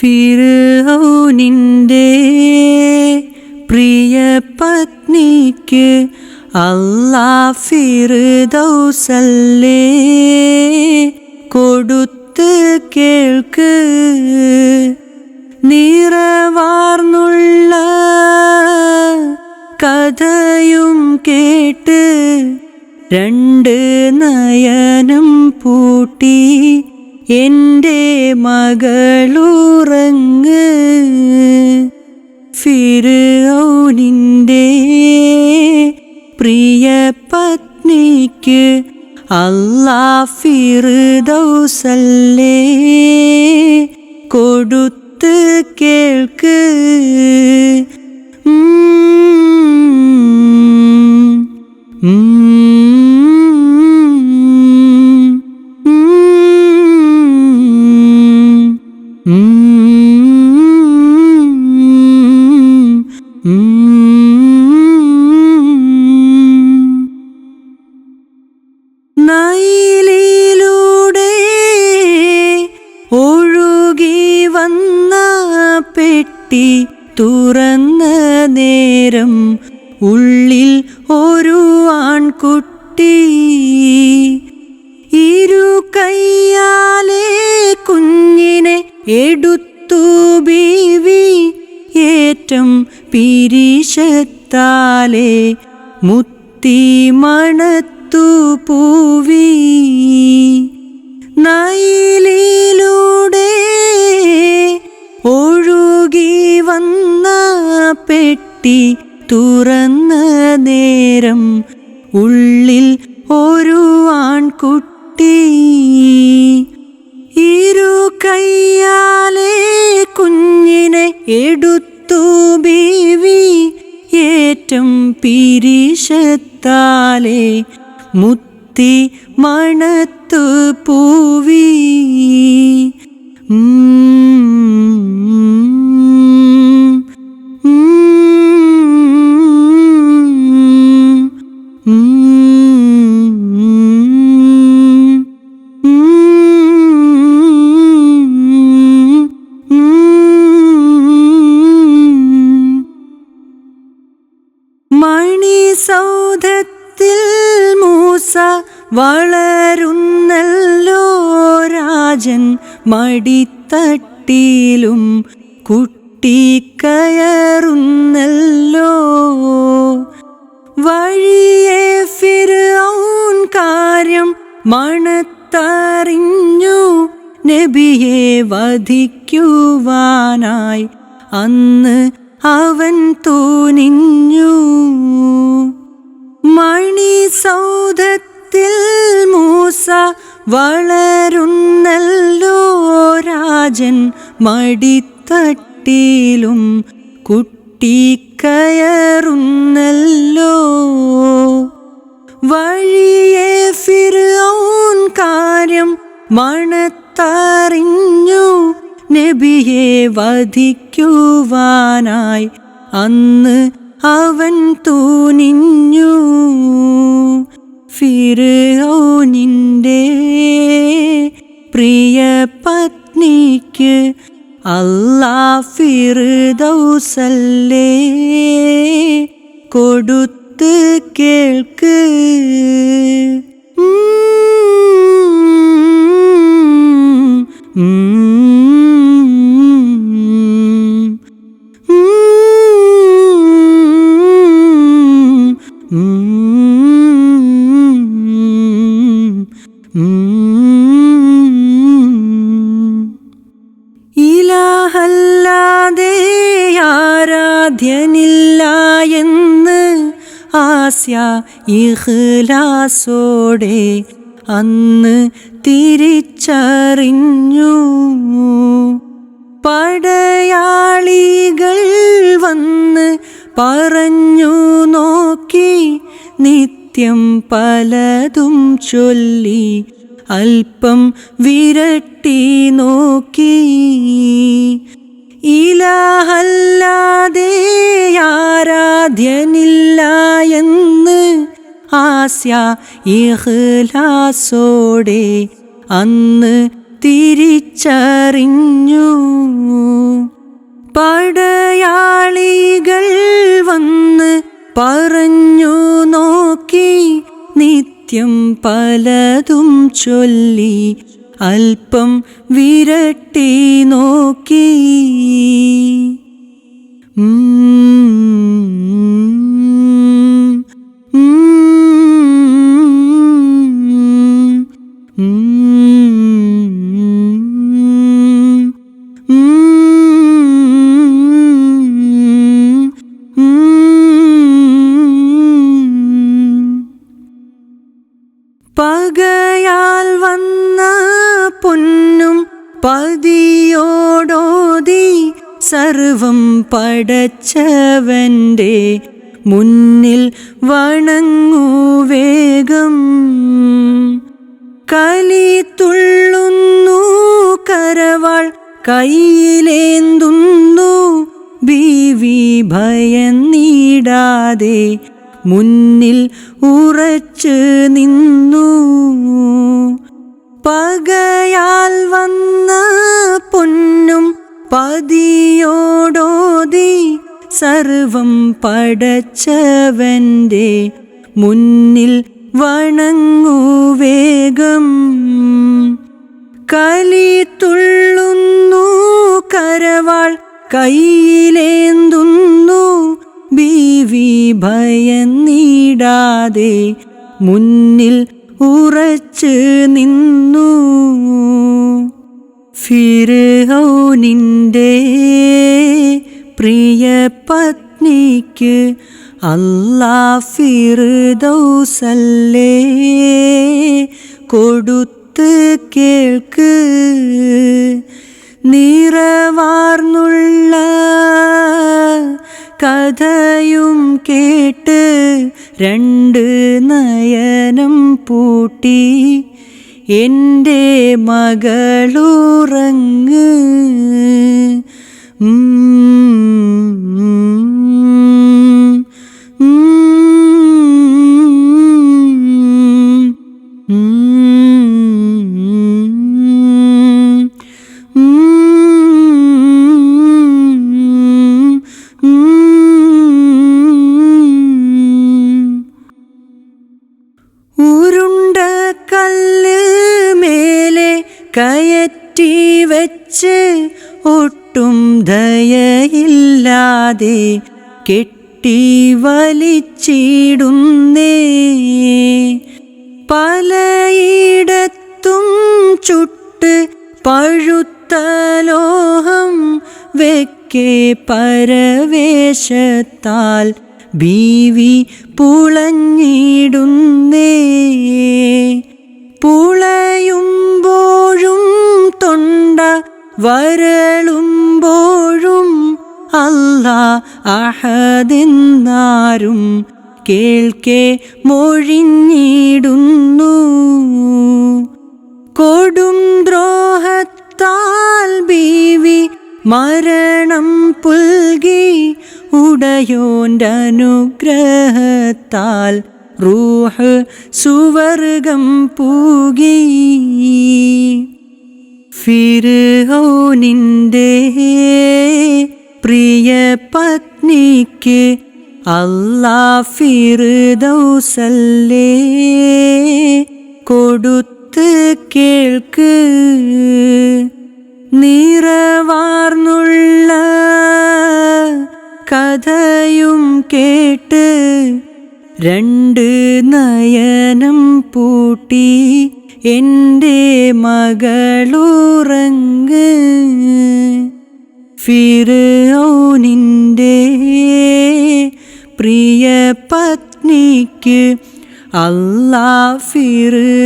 ഫിർഔനിന്റെ പ്രിയ പത്നിക്ക് അല്ലാ ഫിറുദൗസല്ലേ കൊടുത്ത് കേൾക്ക്. നിറവാർന്നുള്ള കഥയും കേട്ട് രണ്ട് നയനം പൂട്ടി എന്റെ മകളുറങ്ങ് ഫിർഔനിന്റെ പ്രിയ പത്നിക്ക് അല്ലാ ഫിറുദൗസല്ലേ കൊടുത്ത് കേൾക്ക് ഉം. പെട്ടി തുറന്ന നേരം ഉള്ളിൽ ഒരു ആൺകുട്ടി. ഇരു കയ്യാലെ കുഞ്ഞിനെ എടുത്തു ബീവി. ഏറ്റം പിരിശത്താലെ മുത്തി മണത്തു പൂവി. നയിലൂടെ ഒഴുകി വന്ന പെട്ടി തുറന്ന നേരം ഉള്ളിൽ ഒരു ആൺകുട്ടി. ഇരു കയ്യാലെ കുഞ്ഞിനെ എടുത്തു ബീവി ഏറ്റം പിരിശത്താലേ മുത്തി മണത്തു പൂവി. സൗധത്തിൽ മൂസ വളരുന്നല്ലോ രാജൻ മടിത്തട്ടിലും കുട്ടി കയറുന്നല്ലോ. വഴിയെ ഫിർഔൻ കാര്യം മണത്തറിഞ്ഞു നബിയെ വധിക്കുവാനായി അന്ന് അവൻ തൂനിഞ്ഞു. മണി സൗധത്തിൽ മൂസ വളരുന്നല്ലോ രാജൻ മടിത്തട്ടിലും കുട്ടി കയറുന്നല്ലോ. വഴിയെ ഫിറോൻ കാര്യം മണത്തറിഞ്ഞു നബിയെ വധിക്കുവാനായി അന്ന് അവൻ തൂനിഞ്ഞു. ഫിറോനിന്റെ പ്രിയ പത്നിക്ക് അല്ലാ ഫിറുദൗസല്ലേ കൊടുത്ത് കേൾക്ക്. ഇലാഹല്ലാതെ ആരാധ്യനില്ല എന്ന് ആസ്യ ഇഹ്ലാസോടെ അന്ന് തിരിച്ചറിഞ്ഞു. പടയാളികൾ വന്ന് പറഞ്ഞു നോക്കി നിത്യം പലതും ചൊല്ലി അല്പം വിരട്ടി നോക്കി. ഇലാഹല്ലാതെ ആരാധ്യനില്ല എന്ന് ആസ്യ ഇഹ്ലാസോടെ അന്ന് തിരിച്ചറിഞ്ഞു. പടയാളികൾ വന്ന് പറഞ്ഞു നോക്കി നിത്യം പലതും ചൊല്ലി അല്പം വിരട്ടി നോക്കി. പകയാൽ വന്ന പൊന്നും പതിയോടോതി സർവം പടച്ചവന്റെ മുന്നിൽ വണങ്ങൂ വേഗം. കലി തുള്ളുന്നു കരവാൾ കയ്യിലേന്തുന്നു ബീവി ഭയന്നീടാതെ മുന്നിൽ ഉറച്ചു നിന്നു. പകയാൽ വന്ന പൊന്നും പതിയോടോതി സർവം പടച്ചവന്റെ മുന്നിൽ വണങ്ങുവേഗം കലി തുള്ളുന്നു കരവാൾ കയ്യിലേന്തുന്നു ബീവി ഭയന്നീടാതെ മുന്നിൽ ഉറച്ച് നിന്നു. ഫിർഹൗനിന്റെ പ്രിയ പത്നിക്ക് അല്ലാ ഫിറുദൗസല്ലേ കൊടുത്ത് കേൾക്ക്. നിറവാർന്നുള്ള കഥയും കേട്ട് രണ്ട് നയനം പൂട്ടി. എന്റെ മകളുറങ്ങ് ദയയില്ലാതെ കെട്ടി വലിച്ചിടുന്നേ പലയിടത്തും ചുട്ട് പഴുത്ത ലോഹം വെക്കെ പരവേശത്താൽ ബീവി പുളഞ്ഞിടുന്നേ. പുളയുമ്പോഴും തൊണ്ട വരളുമ്പോഴും അല്ലാ അഹദിന്നാരും കേൾക്കെ മൊഴിഞ്ഞിടുന്നു. കൊടും ദ്രോഹത്താൽ ബീവി മരണം പുൽകി ഉടയോണ്ടനുഗ്രഹത്താൽ റൂഹ് സുവർഗം പൂകി. ഫിർഹൗനിന്റെ പ്രിയ പത്നിക്ക് അല്ലാ ഫിർദൗസല്ലേ കൊടുത്ത് കേൾക്ക്. നിറവാർന്നുള്ള കഥയും കേട്ട് രണ്ട് നയനം പൂട്ടി എന്റെ മകളുറങ്ങ്. ഫിർഔനിന്റെ പ്രിയ പത്നിക്ക് അല്ലാ ഫിറുദൗസല്ലേ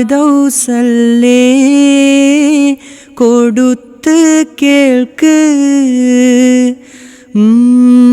കൊടുത്ത് കേൾക്ക്. ഉം.